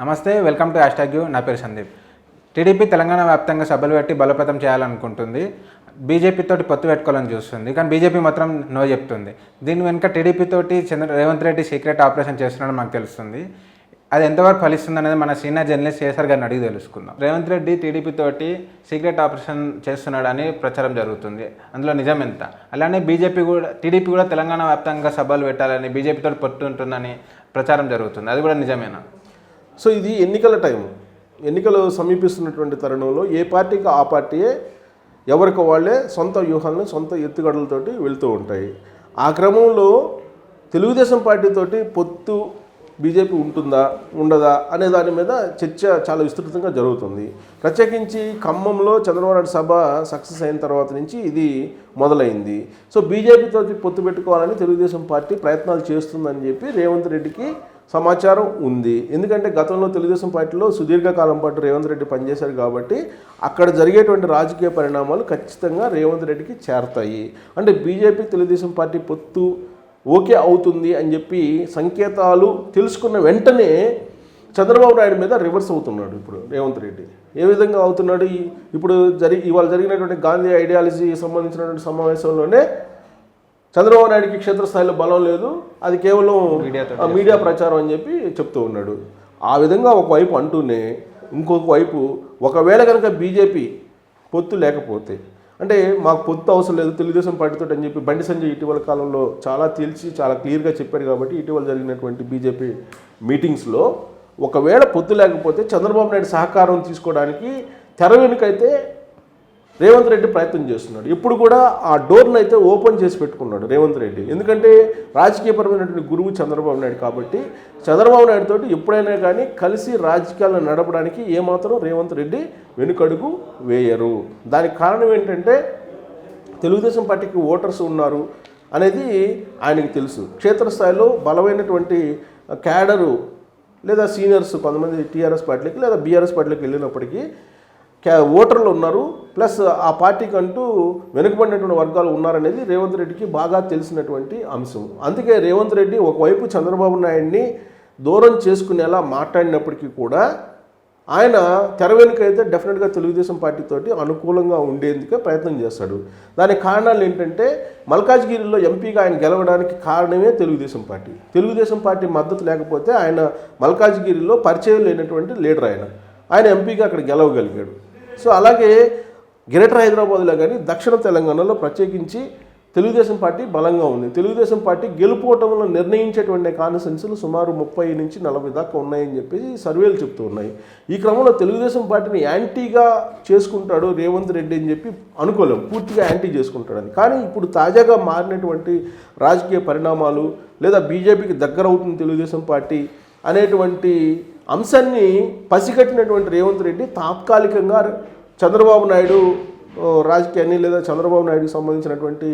నమస్తే welcome to hash you. నా పేరు సందీప్. టీడీపీ తెలంగాణ వ్యాప్తంగా సభలు పెట్టి బలోపేతం చేయాలనుకుంటుంది. బీజేపీతోటి పొత్తు పెట్టుకోవాలని చూస్తుంది. కానీ బీజేపీ మాత్రం నో చెప్తుంది. దీని వెనుక టీడీపీతోటి చంద్ర రేవంత్ రెడ్డి సీక్రెట్ ఆపరేషన్ చేస్తున్నాడని మాకు తెలుస్తుంది. అది ఎంతవరకు ఫలిస్తుంది అనేది మన సీనియర్ జర్నలిస్ట్ కేసర్ గారిని అడిగి తెలుసుకుందాం. రేవంత్ రెడ్డి టీడీపీ తోటి సీక్రెట్ ఆపరేషన్ చేస్తున్నాడని ప్రచారం జరుగుతుంది. అందులో నిజం ఎంత? అలానే బీజేపీ కూడా టీడీపీ కూడా తెలంగాణ వ్యాప్తంగా సభలు పెట్టాలని బీజేపీతో తోటి పొత్తు ఉంటుందని ప్రచారం జరుగుతుంది. అది కూడా నిజమేనా? సో ఇది ఎన్నికల టైం ఎన్నికలు సమీపిస్తున్నటువంటి తరుణంలో ఏ పార్టీకి ఆ పార్టీయే ఎవరికి వాళ్ళే సొంత వ్యూహాలను సొంత ఎత్తుగడలతోటి వెళ్తూ ఉంటాయి. ఆ క్రమంలో తెలుగుదేశం పార్టీతోటి పొత్తు బీజేపీ ఉంటుందా ఉండదా అనే దాని మీద చర్చ చాలా విస్తృతంగా జరుగుతుంది. ప్రత్యేకించి ఖమ్మంలో చంద్రబాబు నాయుడు సభ సక్సెస్ అయిన తర్వాత నుంచి ఇది మొదలైంది. సో బీజేపీతో పొత్తు పెట్టుకోవాలని తెలుగుదేశం పార్టీ ప్రయత్నాలు చేస్తుందని చెప్పి రేవంత్ రెడ్డికి సమాచారం ఉంది. ఎందుకంటే గతంలో తెలుగుదేశం పార్టీలో సుదీర్ఘకాలం పాటు రేవంత్ రెడ్డి పనిచేశారు కాబట్టి అక్కడ జరిగేటువంటి రాజకీయ పరిణామాలు ఖచ్చితంగా రేవంత్ రెడ్డికి చేరతాయి. అంటే బీజేపీ తెలుగుదేశం పార్టీ పొత్తు ఓకే అవుతుంది అని చెప్పి సంకేతాలు తెలుసుకున్న వెంటనే చంద్రబాబు నాయుడు మీద రివర్స్ అవుతున్నాడు ఇప్పుడు రేవంత్ రెడ్డి. ఏ విధంగా అవుతున్నాడు? ఇప్పుడు జరి ఇవాళ జరిగినటువంటి గాంధీ ఐడియాలజీ సంబంధించినటువంటి సమావేశంలోనే చంద్రబాబు నాయుడికి క్షేత్రస్థాయిలో బలం లేదు. అది కేవలం మీడియా ప్రచారం అని చెప్పి చెప్తూ ఉన్నాడు. ఆ విధంగా ఒకవైపు అంటూనే ఇంకొక వైపు ఒకవేళ కనుక బీజేపీ పొత్తు లేకపోతే అంటే మాకు పొత్తు అవసరం లేదు తెలుగుదేశం పార్టీతో అని చెప్పి బండి సంజయ్ ఇటీవల కాలంలో చాలా తేల్చి చాలా క్లియర్గా చెప్పాడు కాబట్టి ఇటీవల జరిగినటువంటి బీజేపీ మీటింగ్స్లో ఒకవేళ పొత్తు లేకపోతే చంద్రబాబు నాయుడు సహకారం తీసుకోవడానికి తెర వెనుకైతే రేవంత్ రెడ్డి ప్రయత్నం చేస్తున్నాడు. ఇప్పుడు కూడా ఆ డోర్ను అయితే ఓపెన్ చేసి పెట్టుకున్నాడు రేవంత్ రెడ్డి. ఎందుకంటే రాజకీయపరమైనటువంటి గురువు చంద్రబాబు నాయుడు కాబట్టి చంద్రబాబు నాయుడు తోటి ఎప్పుడైనా కానీ కలిసి రాజకీయాలను నడపడానికి ఏమాత్రం రేవంత్ రెడ్డి వెనుకడుగు వేయరు. దానికి కారణం ఏంటంటే తెలుగుదేశం పార్టీకి ఓటర్స్ ఉన్నారు అనేది ఆయనకి తెలుసు. క్షేత్రస్థాయిలో బలమైనటువంటి క్యాడరు లేదా సీనియర్స్ కొంతమంది టీఆర్ఎస్ పార్టీలకి లేదా బీఆర్ఎస్ పార్టీలకు వెళ్ళినప్పటికీ ఓటర్లు ఉన్నారు. ప్లస్ ఆ పార్టీకి అంటూ వెనుకబడినటువంటి వర్గాలు ఉన్నారనేది రేవంత్ రెడ్డికి బాగా తెలిసినటువంటి అంశం. అందుకే రేవంత్ రెడ్డి ఒకవైపు చంద్రబాబు నాయుడిని దూరం చేసుకునేలా మాట్లాడినప్పటికీ కూడా ఆయన తెర వెనుక అయితే డెఫినెట్గా తెలుగుదేశం పార్టీతోటి అనుకూలంగా ఉండేందుకే ప్రయత్నం చేస్తాడు. దానికి కారణాలు ఏంటంటే మల్కాజ్గిరిలో ఎంపీగా ఆయన గెలవడానికి కారణమే తెలుగుదేశం పార్టీ. తెలుగుదేశం పార్టీ మద్దతు లేకపోతే ఆయన మల్కాజ్గిరిలో పరిచయం లేనటువంటి లీడర్ ఆయన. ఆయన ఎంపీగా అక్కడ గెలవగలిగాడు. సో అలాగే గ్రేటర్ హైదరాబాద్లో కానీ దక్షిణ తెలంగాణలో ప్రత్యేకించి తెలుగుదేశం పార్టీ బలంగా ఉంది. తెలుగుదేశం పార్టీ గెలుపోవటంలో నిర్ణయించేటువంటి కాన్సెన్సులు సుమారు ముప్పై నుంచి నలభై దాకా ఉన్నాయని చెప్పేసి సర్వేలు చెప్తూ ఉన్నాయి. ఈ క్రమంలో తెలుగుదేశం పార్టీని యాంటీగా చేసుకుంటాడు రేవంత్ రెడ్డి అని చెప్పి అనుకోలేం. పూర్తిగా యాంటీ చేసుకుంటాడని కానీ ఇప్పుడు తాజాగా మారినటువంటి రాజకీయ పరిణామాలు లేదా బీజేపీకి దగ్గర అవుతుంది తెలుగుదేశం పార్టీ అనేటువంటి అంశాన్ని పసిగట్టినటువంటి రేవంత్ రెడ్డి తాత్కాలికంగా చంద్రబాబు నాయుడు రాజకీయాన్ని లేదా చంద్రబాబు నాయుడుకి సంబంధించినటువంటి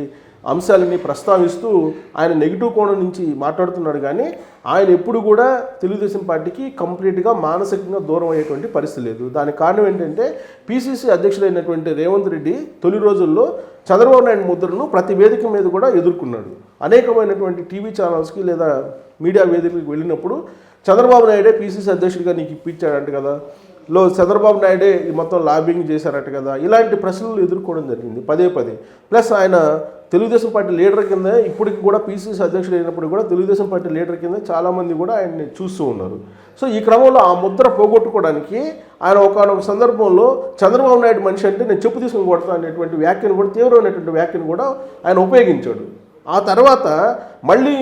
అంశాలని ప్రస్తావిస్తూ ఆయన నెగిటివ్ కోణం నుంచి మాట్లాడుతున్నాడు. కానీ ఆయన ఎప్పుడు కూడా తెలుగుదేశం పార్టీకి కంప్లీట్గా మానసికంగా దూరం అయ్యేటువంటి పరిస్థితి లేదు. దానికి కారణం ఏంటంటే పీసీసీ అధ్యక్షుడైనటువంటి రేవంత్ రెడ్డి తొలి రోజుల్లో చంద్రబాబు నాయుడు ముద్రను ప్రతి వేదిక మీద కూడా ఎదుర్కొన్నాడు. అనేకమైనటువంటి టీవీ ఛానల్స్కి లేదా మీడియా వేదికలకు వెళ్ళినప్పుడు చంద్రబాబు నాయుడే పిసిసి అధ్యక్షుడిగా నీకు ఇప్పించాడంట కదా. లో చంద్రబాబు నాయుడే ఈ మొత్తం లాబింగ్ చేశారట కదా. ఇలాంటి ప్రశ్నలు ఎదుర్కోవడం జరిగింది పదే పదే. ప్లస్ ఆయన తెలుగుదేశం పార్టీ లీడర్ కింద ఇప్పటికి కూడా పీసీసీ అధ్యక్షుడు అయినప్పుడు కూడా తెలుగుదేశం పార్టీ లీడర్ కింద చాలామంది కూడా ఆయన్ని చూస్తూ ఉన్నారు. సో ఈ క్రమంలో ఆ ముద్ర పోగొట్టుకోవడానికి ఆయన ఒకనొక సందర్భంలో చంద్రబాబు నాయుడు మనిషి అంటే నేను చెప్పు తీసుకుని కొడతా అనేటువంటి వ్యాఖ్యను కూడా తీవ్రమైనటువంటి వ్యాఖ్యను కూడా ఆయన ఉపయోగించాడు. ఆ తర్వాత మళ్ళీ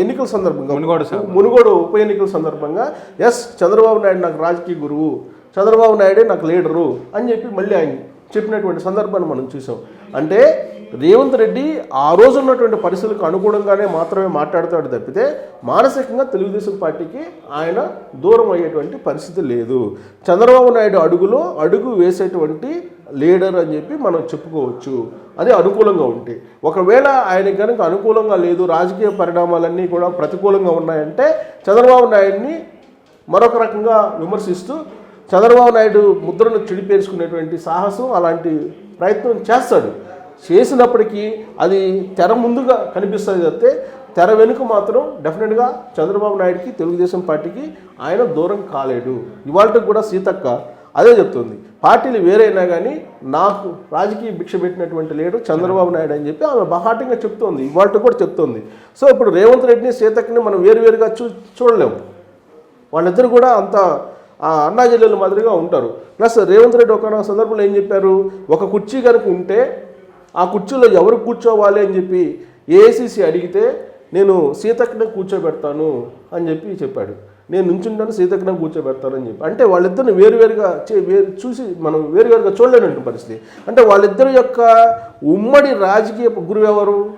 ఎన్నికల సందర్భంగా మునుగోడు. మునుగోడు ఉప ఎన్నికల సందర్భంగా ఎస్ చంద్రబాబు నాయుడు నాకు రాజకీయ గురువు చంద్రబాబు నాయుడే నాకు లీడరు అని చెప్పి మళ్ళీ ఆయన చెప్పినటువంటి సందర్భాన్ని మనం చూసాం అంటే రేవంత్ రెడ్డి ఆ రోజు ఉన్నటువంటి పరిస్థితులకు అనుగుణంగానే మాత్రమే మాట్లాడతాడు తప్పితే మానసికంగా తెలుగుదేశం పార్టీకి ఆయన దూరం అయ్యేటువంటి పరిస్థితి లేదు చంద్రబాబు నాయుడు అడుగులో అడుగు వేసేటువంటి లీడర్ అని చెప్పి మనం చెప్పుకోవచ్చు. అది అనుకూలంగా ఉంటే. ఒకవేళ ఆయన కనుక అనుకూలంగా లేదు రాజకీయ పరిణామాలన్నీ కూడా ప్రతికూలంగా ఉన్నాయంటే చంద్రబాబు నాయుడిని మరొక రకంగా విమర్శిస్తూ చంద్రబాబు నాయుడు ముద్రను చెడిపేసుకునేటువంటి సాహసం అలాంటి ప్రయత్నం చేస్తాడు. చేసినప్పటికీ అది తెర ముందుగా కనిపిస్తుంది తప్పితే తెర వెనుక మాత్రం డెఫినెట్గా చంద్రబాబు నాయుడికి తెలుగుదేశం పార్టీకి ఆయన దూరం కాలేడు. ఇవాళకి కూడా సీతక్క అదే చెప్తుంది. పార్టీలు వేరైనా కానీ నాకు రాజకీయ భిక్ష పెట్టినటువంటి లీడర్ చంద్రబాబు నాయుడు అని చెప్పి ఆమె బహాటంగా చెప్తోంది. ఇవాళ కూడా చెప్తోంది. సో ఇప్పుడు రేవంత్ రెడ్డిని సీతక్కని మనం వేరువేరుగా చూ చూడలేము వాళ్ళిద్దరు కూడా అంత ఆ, అన్నా జిల్లాల మాదిరిగా ఉంటారు. ప్లస్ రేవంత్ రెడ్డి ఒక సందర్భంలో ఏం చెప్పారు? ఒక కుర్చీ కనుక ఉంటే ఆ కుర్చీలో ఎవరు కూర్చోవాలి అని చెప్పి ఏఐసిసి అడిగితే నేను సీతక్కనే కూర్చోబెడతాను అని చెప్పి చెప్పాడు. నేను నుంచుంటాను కూర్చోబెడతాను అని చెప్పి. అంటే వాళ్ళిద్దరిని వేరువేరుగా చే- వేరు చూసి మనం వేరువేరుగా చూడలేనటువంటి పరిస్థితి. అంటే వాళ్ళిద్దరి యొక్క ఉమ్మడి రాజకీయ గురువు ఎవరు?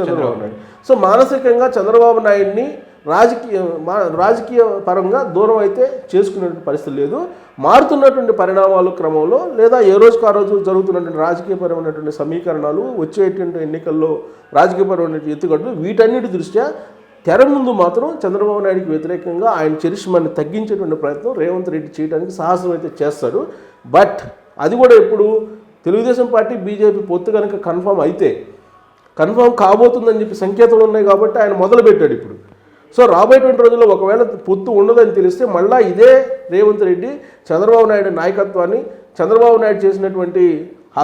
చంద్రబాబు నాయుడు. సో మానసికంగా చంద్రబాబు నాయుడిని రాజకీయ మా- రాజకీయ పరంగా దూరం అయితే చేసుకునే పరిస్థితి లేదు. మారుతున్నటువంటి పరిణామాలు క్రమంలో లేదా ఏ రోజుకు ఆ రోజు జరుగుతున్నటువంటి రాజకీయపరమైనటువంటి సమీకరణాలు వచ్చేటువంటి ఎన్నికల్లో రాజకీయపరమైన ఎత్తుగడ్డలు వీటన్నిటి దృష్ట్యా తెర ముందు మాత్రం చంద్రబాబు నాయుడికి వ్యతిరేకంగా ఆయన చరిష్మాన్ని తగ్గించేటువంటి ప్రయత్నం రేవంత్ రెడ్డి చేయడానికి సాహసం అయితే చేస్తాడు. బట్ అది కూడా ఇప్పుడు తెలుగుదేశం పార్టీ బీజేపీ పొత్తు కనుక కన్ఫామ్ అయితే కన్ఫామ్ కాబోతుందని చెప్పి సంకేతాలు ఉన్నాయి కాబట్టి ఆయన మొదలుపెట్టాడు ఇప్పుడు. సో రాబోయేటువంటి రోజుల్లో ఒకవేళ పొత్తు ఉండదని తెలిస్తే మళ్ళీ ఇదే రేవంత్ రెడ్డి చంద్రబాబు నాయుడు నాయకత్వాన్ని చంద్రబాబు నాయుడు చేసినటువంటి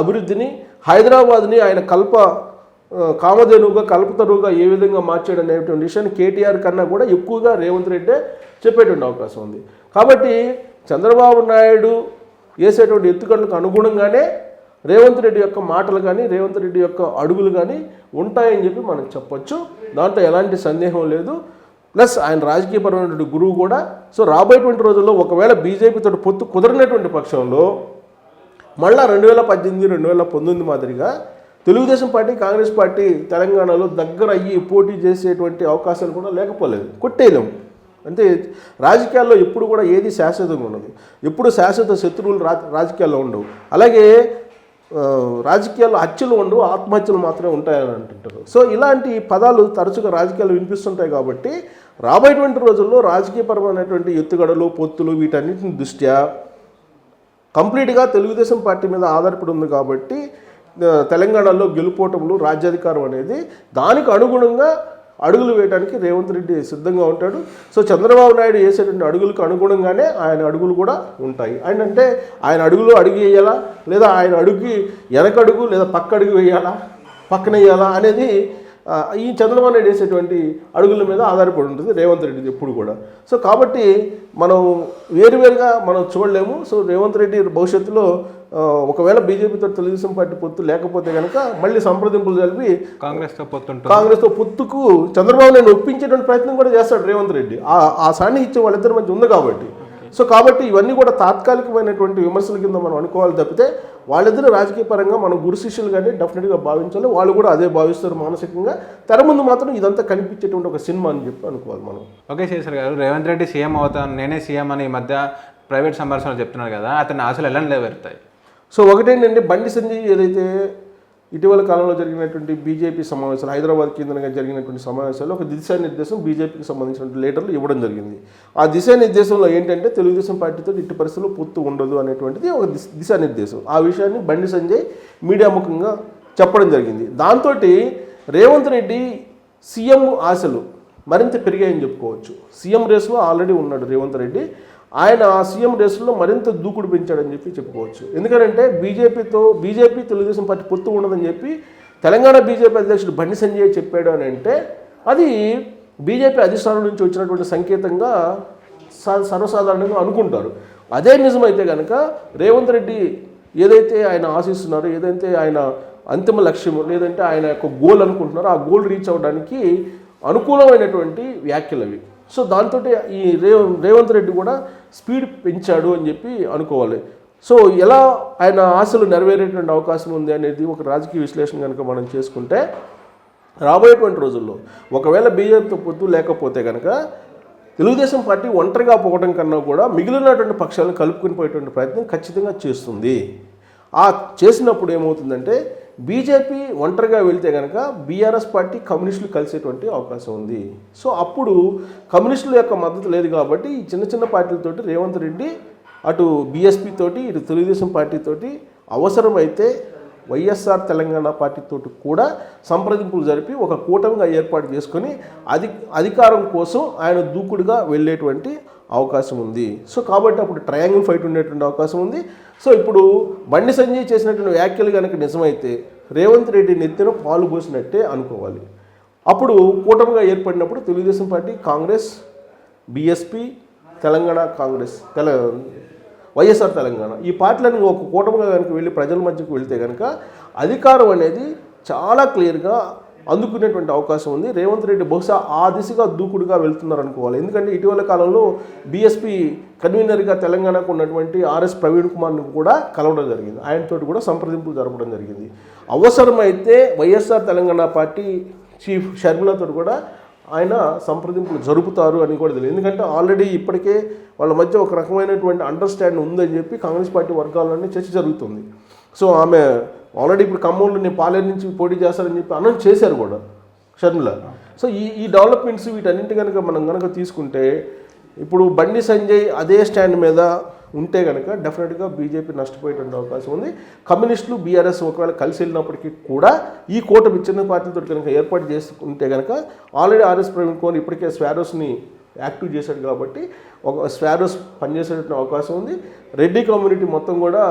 అభివృద్ధిని హైదరాబాద్ని ఆయన కల్ప కామధేనువుగా కల్పతరువుగా ఏ విధంగా మార్చాడు అనేటువంటి విషయాన్ని కేటీఆర్ కన్నా కూడా ఎక్కువగా రేవంత్ రెడ్డే చెప్పేటువంటి అవకాశం ఉంది. కాబట్టి చంద్రబాబు నాయుడు వేసేటువంటి ఎత్తుగడలకు అనుగుణంగానే రేవంత్ రెడ్డి యొక్క మాటలు కానీ రేవంత్ రెడ్డి యొక్క అడుగులు కానీ ఉంటాయని చెప్పి మనం చెప్పొచ్చు. దాంట్లో ఎలాంటి సందేహం లేదు. ప్లస్ ఆయన రాజకీయపరమైనటువంటి గురువు కూడా. సో రాబోయేటువంటి రోజుల్లో ఒకవేళ బీజేపీతో పొత్తు కుదరనటువంటి పక్షంలో మళ్ళా రెండు వేల పద్దెనిమిది రెండు వేల పంతొమ్మిది మాదిరిగా తెలుగుదేశం పార్టీ కాంగ్రెస్ పార్టీ తెలంగాణలో దగ్గర అయ్యి పోటీ చేసేటువంటి అవకాశాలు కూడా లేకపోలేదు. కొట్టేయలేము అంటే రాజకీయాల్లో ఎప్పుడు కూడా ఏది శాశ్వతంగా ఉండదు. ఎప్పుడు శాశ్వత శత్రువులు రా రాజకీయాల్లో ఉండవు. అలాగే రాజకీయాల్లో హత్యలు ఉండవు ఆత్మహత్యలు మాత్రమే ఉంటాయని అంటుంటారు. సో ఇలాంటి పదాలు తరచుగా రాజకీయాలు వినిపిస్తుంటాయి కాబట్టి రాబోయేటువంటి రోజుల్లో రాజకీయపరమైనటువంటి ఎత్తుగడలు పొత్తులు వీటన్నిటిని దృష్ట్యా కంప్లీట్గా తెలుగుదేశం పార్టీ మీద ఆధారపడి ఉంది కాబట్టి తెలంగాణలో గెలుపోవటంలో రాజ్యాధికారం అనేది దానికి అనుగుణంగా అడుగులు వేయడానికి రేవంత్ రెడ్డి సిద్ధంగా ఉంటాడు. సో చంద్రబాబు నాయుడు వేసేటువంటి అడుగులకు అనుగుణంగానే ఆయన అడుగులు కూడా ఉంటాయి. ఆయన అంటే ఆయన అడుగులు అడుగు వేయాలా? లేదా ఆయన అడుగుకి వెనకడుగు లేదా పక్క అడుగు వేయాలా? పక్కన వేయాలా? అనేది ఈ చంద్రబాబు నాయుడు వేసేటువంటి అడుగుల మీద ఆధారపడి ఉంటుంది రేవంత్ రెడ్డి ఎప్పుడు కూడా. సో కాబట్టి మనం వేరువేరుగా మనం చూడలేము. సో రేవంత్ రెడ్డి భవిష్యత్తులో ఒకవేళ బీజేపీతో తెలుగుదేశం పార్టీ పొత్తు లేకపోతే కనుక మళ్ళీ సంప్రదింపులు జరిపి కాంగ్రెస్తో పొత్తుంటుంది కాంగ్రెస్తో పొత్తుకు చంద్రబాబు నాయుడు ఒప్పించేటువంటి ప్రయత్నం కూడా చేస్తాడు రేవంత్ రెడ్డి. ఆ ఆ సాన్నిహిత్యం వాళ్ళిద్దరి మధ్య ఉంది కాబట్టి. సో కాబట్టి ఇవన్నీ కూడా తాత్కాలికమైనటువంటి విమర్శల కింద మనం అనుకోవాలి తప్పితే వాళ్ళిద్దరు రాజకీయ పరంగా మనం గురు శిష్యులు కానీ డెఫినెట్గా భావించాలి. వాళ్ళు కూడా అదే భావిస్తారు మానసికంగా. తెర ముందు మాత్రం ఇదంతా కనిపించేటువంటి ఒక సినిమా అని చెప్పి అనుకోవాలి మనం. ఓకే శేషర్ గారు రేవంత్ రెడ్డి సీఎం అవుతాను నేనే సీఎం అని ఈ మధ్య ప్రైవేట్ సంభాషణలు చెప్తున్నారు కదా అతని ఆశలు ఎలా నెరవేరుతాయి? సో ఒకటేంటంటే బండి సంజయ్ ఏదైతే ఇటీవల కాలంలో జరిగినటువంటి బీజేపీ సమావేశాలు హైదరాబాద్ కేంద్రంగా జరిగినటువంటి సమావేశాల్లో ఒక దిశానిర్దేశం బీజేపీకి సంబంధించినటువంటి లీడర్లు ఇవ్వడం జరిగింది. ఆ దిశానిర్దేశంలో ఏంటంటే తెలుగుదేశం పార్టీతో ఇట్టి పరిస్థితుల్లో పొత్తు ఉండదు అనేటువంటిది ఒక దిశానిర్దేశం. ఆ విషయాన్ని బండి సంజయ్ మీడియా ముఖంగా చెప్పడం జరిగింది. దాంతో రేవంత్ రెడ్డి సీఎం ఆశలు మరింత పెరిగాయని చెప్పుకోవచ్చు. సీఎం రేసులో ఆల్రెడీ ఉన్నాడు రేవంత్ రెడ్డి. ఆయన ఆ సీఎం రేసులో మరింత దూకుడు పెంచాడని చెప్పి చెప్పుకోవచ్చు. ఎందుకంటే బీజేపీతో బీజేపీ తెలుగుదేశం పార్టీ పొత్తు ఉండదని చెప్పి తెలంగాణ బీజేపీ అధ్యక్షుడు బండి సంజయ్ చెప్పాడు అని అంటే అది బీజేపీ అధిష్టానం నుంచి వచ్చినటువంటి సంకేతంగా స- సర్వసాధారణంగా అనుకుంటారు. అదే నిజమైతే కనుక రేవంత్ రెడ్డి ఏదైతే ఆయన ఆశిస్తున్నారో ఏదైతే ఆయన అంతిమ లక్ష్యం లేదంటే ఆయన యొక్క గోల్ అనుకుంటున్నారో ఆ గోల్ రీచ్ అవ్వడానికి అనుకూలమైనటువంటి వ్యాఖ్యలు అవి. సో దాంతో ఈ రే రేవంత్ రెడ్డి కూడా స్పీడ్ పెంచాడు అని చెప్పి అనుకోవాలి. సో ఎలా ఆయన ఆశలు నెరవేరేటువంటి అవకాశం ఉంది అనేది ఒక రాజకీయ విశ్లేషణ కనుక మనం చేసుకుంటే రాబోయేటువంటి రోజుల్లో ఒకవేళ బీజేపీతో పొత్తు లేకపోతే కనుక తెలుగుదేశం పార్టీ ఒంటరిగా పోవడం కన్నా కూడా మిగిలినటువంటి పక్షాలను కలుపుకుని పోయేటువంటి ప్రయత్నం ఖచ్చితంగా చేస్తుంది. ఆ చేసినప్పుడు ఏమవుతుందంటే బీజేపీ ఒంటరిగా వెళ్తే కనుక బీఆర్ఎస్ పార్టీ కమ్యూనిస్టులు కలిసేటువంటి అవకాశం ఉంది. సో అప్పుడు కమ్యూనిస్టుల యొక్క మద్దతు లేదు కాబట్టి ఈ చిన్న చిన్న పార్టీలతోటి రేవంత్ రెడ్డి అటు బీఎస్పీ తోటి ఇటు తెలుగుదేశం పార్టీ తోటి అవసరమైతే వైఎస్ఆర్ తెలంగాణ పార్టీతో కూడా సంప్రదింపులు జరిపి ఒక కూటమిగా ఏర్పాటు చేసుకొని అధి అధికారం కోసం ఆయన దూకుడుగా వెళ్ళేటువంటి అవకాశం ఉంది. సో కాబట్టి అప్పుడు ట్రయాంగిల్ ఫైట్ ఉండేటువంటి అవకాశం ఉంది. సో ఇప్పుడు బండి సంజయ్ చేసినటువంటి వ్యాఖ్యలు కనుక నిజమైతే రేవంత్ రెడ్డి నెత్తిన పాలు పోసినట్టే అనుకోవాలి. అప్పుడు కూటమిగా ఏర్పడినప్పుడు తెలుగుదేశం పార్టీ కాంగ్రెస్ బీఎస్పీ తెలంగాణ కాంగ్రెస్ తెల వైఎస్ఆర్ తెలంగాణ. ఈ పార్టీలను ఒక కూటమిగా కనుక వెళ్ళి ప్రజల మధ్యకు వెళ్తే కనుక అధికారం అనేది చాలా క్లియర్గా అందుకునేటువంటి అవకాశం ఉంది. రేవంత్ రెడ్డి బహుశా ఆ దిశగా దూకుడుగా వెళ్తున్నారు అనుకోవాలి. ఎందుకంటే ఇటీవల కాలంలో బీఎస్పీ కన్వీనర్గా తెలంగాణకు ఉన్నటువంటి ఆర్ఎస్ ప్రవీణ్ కుమార్ని కూడా కలవడం జరిగింది. ఆయనతోటి కూడా సంప్రదింపులు జరపడం జరిగింది. అవసరమైతే వైఎస్ఆర్ తెలంగాణ పార్టీ చీఫ్ షర్మిలతో కూడా ఆయన సంప్రదింపులు జరుపుతారు అని కూడా తెలియదు. ఎందుకంటే ఆల్రెడీ ఇప్పటికే వాళ్ళ మధ్య ఒక రకమైనటువంటి అండర్స్టాండింగ్ ఉందని చెప్పి కాంగ్రెస్ పార్టీ వర్గాల్లోనే చర్చ జరుగుతుంది. సో ఆమె ఆల్రెడీ ఇప్పుడు ఖమ్మంలో నేను పాలేరు నుంచి పోటీ చేస్తారని చెప్పి అనౌన్స్ చేశారు కూడా షర్మిల. సో ఈ ఈ డెవలప్మెంట్స్ వీటన్నింటి కనుక మనం కనుక తీసుకుంటే ఇప్పుడు బండి సంజయ్ అదే స్టాండ్ మీద ఉంటే కనుక డెఫినెట్గా బీజేపీ నష్టపోయేటువంటి అవకాశం ఉంది. కమ్యూనిస్టులు బీఆర్ఎస్ ఒకవేళ కలిసి వెళ్ళినప్పటికీ కూడా ఈ కూటమి చిన్న పార్టీతో కనుక ఏర్పాటు చేసుకుంటే కనుక ఆల్రెడీ ఆర్ఎస్ ప్రవీణ్ కుమార్ ఇప్పటికే స్వారోస్ని యాక్టివ్ చేశాడు కాబట్టి ఒక స్వారోస్ పనిచేసేటువంటి అవకాశం ఉంది. రెడ్డి కమ్యూనిటీ మొత్తం కూడా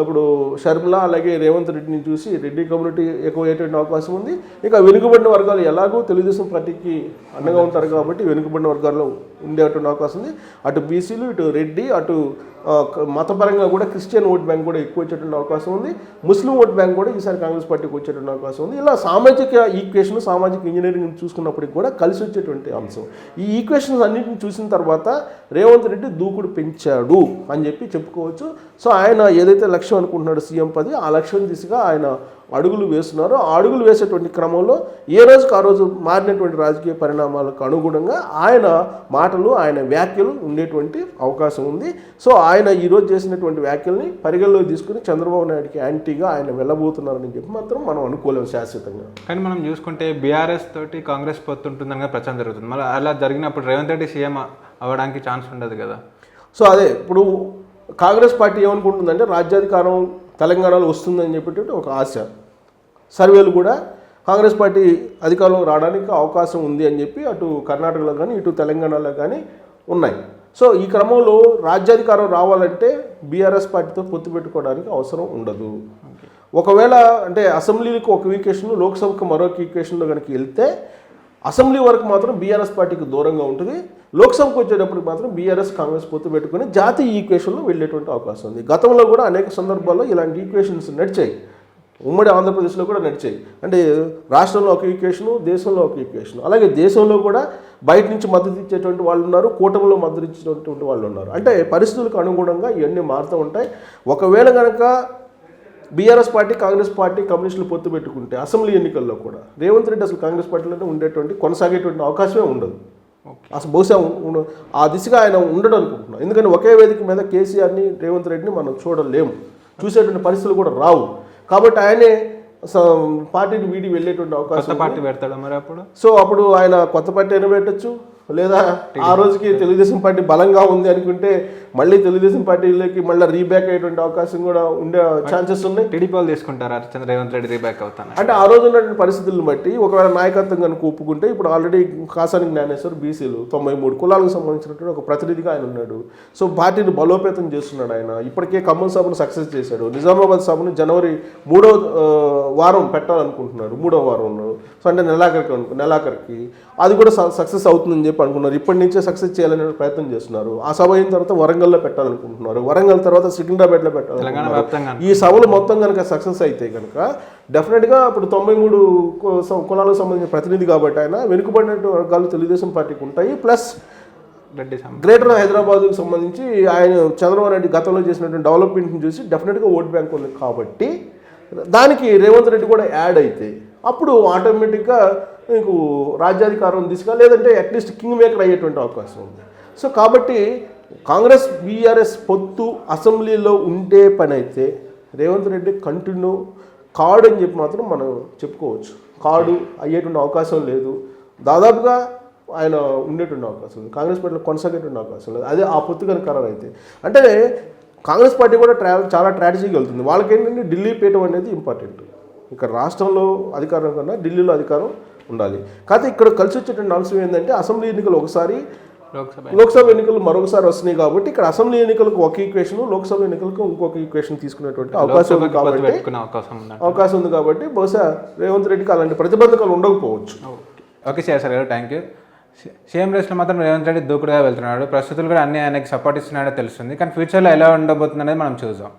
ఇప్పుడు షర్మిల అలాగే రేవంత్ రెడ్డిని చూసి రెడ్డి కమ్యూనిటీ ఎక్కువయ్యేటువంటి అవకాశం ఉంది. ఇక వెనుకబడిన వర్గాలు ఎలాగో తెలుగుదేశం పార్టీకి అండగా ఉంటారు కాబట్టి వెనుకబడిన వర్గాల్లో ఉండేటువంటి అవకాశం ఉంది. అటు బీసీలు ఇటు రెడ్డి అటు మతపరంగా కూడా క్రిస్టియన్ ఓట్ బ్యాంక్ కూడా ఎక్కువ వచ్చేటువంటి అవకాశం ఉంది. ముస్లిం ఓట్ బ్యాంక్ కూడా ఈసారి కాంగ్రెస్ పార్టీకి వచ్చేటువంటి అవకాశం ఉంది. ఇలా సామాజిక ఈక్వేషన్ సామాజిక ఇంజనీరింగ్ చూసుకున్నప్పటికి కూడా కలిసి వచ్చేటువంటి అంశం. ఈ ఈక్వేషన్స్ అన్నింటిని చూసిన తర్వాత రేవంత్ రెడ్డి దూకుడు పెంచాడు అని చెప్పి చెప్పుకోవచ్చు. సో ఆయన ఏదైతే లక్ష్యం అనుకుంటున్నాడు సీఎం పది ఆ లక్ష్యం దిశగా ఆయన అడుగులు వేస్తున్నారు. ఆ అడుగులు వేసేటువంటి క్రమంలో ఏ రోజుకు ఆ రోజు మారినటువంటి రాజకీయ పరిణామాలకు అనుగుణంగా ఆయన మాటలు ఆయన వ్యాఖ్యలు ఉండేటువంటి అవకాశం ఉంది. సో ఆయన ఈరోజు చేసినటువంటి వ్యాఖ్యల్ని పరిగణలోకి తీసుకుని చంద్రబాబు నాయుడుకి యాంటీగా ఆయన వెళ్ళబోతున్నారని చెప్పి మాత్రం మనం అనుకోలేము శాశ్వతంగా. కానీ మనం చూసుకుంటే బీఆర్ఎస్ తోటి కాంగ్రెస్ పొత్తు ఉంటుందని కదా ప్రచారం జరుగుతుంది. మళ్ళీ అలా జరిగినప్పుడు రేవంత్ రెడ్డి సీఎం అవ్వడానికి ఛాన్స్ ఉండదు కదా. సో అదే ఇప్పుడు కాంగ్రెస్ పార్టీ ఏమనుకుంటుందంటే రాజ్యాధికారం తెలంగాణలో వస్తుందని చెప్పేటట్టు ఒక ఆశ. సర్వేలు కూడా కాంగ్రెస్ పార్టీ అధికారంలోకి రావడానికి అవకాశం ఉంది అని చెప్పి అటు కర్ణాటకలో కానీ ఇటు తెలంగాణలో కానీ ఉన్నాయి. సో ఈ క్రమంలో రాజ్యాధికారం రావాలంటే బీఆర్ఎస్ పార్టీతో పొత్తు పెట్టుకోవడానికి అవసరం ఉండదు. ఒకవేళ అంటే అసెంబ్లీకి ఒక వీకేషన్ లోక్సభకు మరొక వీకేషన్లో కనుక వెళ్తే అసెంబ్లీ వరకు మాత్రం బీఆర్ఎస్ పార్టీకి దూరంగా ఉంటుంది. లోక్సభకు వచ్చేటప్పటికి మాత్రం బీఆర్ఎస్ కాంగ్రెస్ పొత్తు పెట్టుకుని జాతీయ ఈక్వేషన్లో వెళ్ళేటువంటి అవకాశం ఉంది. గతంలో కూడా అనేక సందర్భాల్లో ఇలాంటి ఈక్వేషన్స్ నడిచాయి. ఉమ్మడి ఆంధ్రప్రదేశ్లో కూడా నడిచాయి. అంటే రాష్ట్రంలో ఒక ఈక్వేషను దేశంలో ఒక ఈక్వేషన్. అలాగే దేశంలో కూడా బయట నుంచి మద్దతు ఇచ్చేటువంటి వాళ్ళు ఉన్నారు కూటమిలో మద్దతు ఇచ్చేటువంటి వాళ్ళు ఉన్నారు. అంటే పరిస్థితులకు అనుగుణంగా ఇవన్నీ మారుతూ ఉంటాయి. ఒకవేళ కనుక బీఆర్ఎస్ పార్టీ కాంగ్రెస్ పార్టీ కమ్యూనిస్టులు పొత్తు పెట్టుకుంటే అసెంబ్లీ ఎన్నికల్లో కూడా రేవంత్ రెడ్డి అసలు కాంగ్రెస్ పార్టీలోనే ఉండేటువంటి కొనసాగేటువంటి అవకాశమే ఉండదు. అసలు బహుశా ఆ దిశగా ఆయన ఉండడం అనుకుంటున్నాం ఎందుకంటే ఒకే వేదిక మీద కేసీఆర్ని రేవంత్ రెడ్డిని మనం చూడలేము. చూసేటువంటి పరిస్థితులు కూడా రావు. కాబట్టి ఆయనే పార్టీని వీడి వెళ్ళేటువంటి అవకాశం పార్టీ పెడతాడు మరి అప్పుడు? సో అప్పుడు ఆయన కొత్త పార్టీ అయినా పెట్టచ్చు లేదా ఆ రోజుకి తెలుగుదేశం పార్టీ బలంగా ఉంది అనుకుంటే మళ్ళీ తెలుగుదేశం పార్టీలోకి మళ్ళీ రీబ్యాక్ అయ్యేటువంటి అవకాశం కూడా ఉండే ఛాన్సెస్ ఉన్నాయి. టీడీపీ వాళ్ళు తీసుకుంటారా? రేవంత్ రెడ్డి రీబ్యాక్ అవుతాను? అంటే ఆ రోజు ఉన్నటువంటి పరిస్థితులను బట్టి ఒకవేళ నాయకత్వం కనుక ఒప్పుకుంటే ఇప్పుడు ఆల్రెడీ కాసాని జ్ఞానేశ్వర్ బీసీలు తొంభై మూడు కులాలకు సంబంధించినటువంటి ఒక ప్రతినిధిగా ఆయన ఉన్నాడు. సో పార్టీని బలోపేతం చేస్తున్నాడు ఆయన. ఇప్పటికే ఖమ్మం సభను సక్సెస్ చేశాడు. నిజామాబాద్ సభను జనవరి మూడో వారం పెట్టాలనుకుంటున్నాడు. మూడో వారంలో. సో అంటే నెలాఖరికి నెలాఖరికి. అది కూడా సక్సెస్ అవుతుందని చెప్పి అనుకున్నారు. ఇప్పటి నుంచే సక్సెస్ చేయాలనే ప్రయత్నం చేస్తున్నారు. ఆ సభ అయిన తర్వాత వరంగల్లో పెట్టాలనుకుంటున్నారు. వరంగల్ తర్వాత సికింద్రాబాద్లో వ్యాప్తంగా ఈ సభలు మొత్తం కనుక సక్సెస్ అయితే కనుక డెఫినెట్గా ఇప్పుడు తొంభై మూడు కులాలకు సంబంధించిన ప్రతినిధి కాబట్టి ఆయన వెనుకబడిన వర్గాలు తెలుగుదేశం పార్టీకి ఉంటాయి. ప్లస్ గ్రేటర్ హైదరాబాద్కు సంబంధించి ఆయన చంద్రబాబు నాయుడు గతంలో చేసినటువంటి డెవలప్మెంట్ని చూసి డెఫినెట్గా ఓట్ బ్యాంక్ ఉంది కాబట్టి దానికి రేవంత్ రెడ్డి కూడా యాడ్ అయితే అప్పుడు ఆటోమేటిక్గా మీకు రాజ్యాధికారం దిశగా లేదంటే అట్లీస్ట్ కింగ్ మేకర్ అయ్యేటువంటి అవకాశం ఉంది. సో కాబట్టి కాంగ్రెస్ బీఆర్ఎస్ పొత్తు అసెంబ్లీలో ఉండే పని అయితే రేవంత్ రెడ్డి కంటిన్యూ కాడు అని చెప్పి మాత్రం మనం చెప్పుకోవచ్చు. కాడు అయ్యేటువంటి అవకాశం లేదు. దాదాపుగా ఆయన ఉండేటువంటి అవకాశం ఉంది కాంగ్రెస్ పార్టీలో కొనసాగేటువంటి అవకాశం లేదు. అదే ఆ పొత్తు కనుక ఖరారు అయితే అంటే కాంగ్రెస్ పార్టీ కూడా ట్రా చాలా స్ట్రాటజీకి వెళ్తుంది. వాళ్ళకి ఏంటంటే ఢిల్లీ పీఠం అనేది ఇంపార్టెంట్. ఇక్కడ రాష్ట్రంలో అధికారం కన్నా ఢిల్లీలో అధికారం ఉండాలి. కాకపోతే ఇక్కడ కలిసి వచ్చేటువంటి అంశం ఏంటంటే అసెంబ్లీ ఎన్నికలు ఒకసారి లోక్సభ ఎన్నికలు మరొకసారి వస్తున్నాయి కాబట్టి ఇక్కడ అసెంబ్లీ ఎన్నికలకు ఒక ఈక్వేషన్ లోక్సభ ఎన్నికలకు ఇంకొక ఈక్వేషన్ తీసుకునేటువంటి అవకాశం ఉంది కాబట్టి అవకాశం ఉంది కాబట్టి బహుశా రేవంత్ రెడ్డికి అలాంటి ప్రతిబంధకాలు ఉండకపోవచ్చు. ఓకే. గారు థ్యాంక్ యూ. సీఎం రేస్లో మాత్రం రేవంత్ రెడ్డి దూకుడుగా వెళ్తున్నాడు. ప్రస్తుతులు కూడా అన్ని ఆయనకి సపోర్ట్ ఇస్తున్నాడో తెలుస్తుంది. కానీ ఫ్యూచర్లో ఎలా ఉండబోతుంది అనేది మనం చూద్దాం.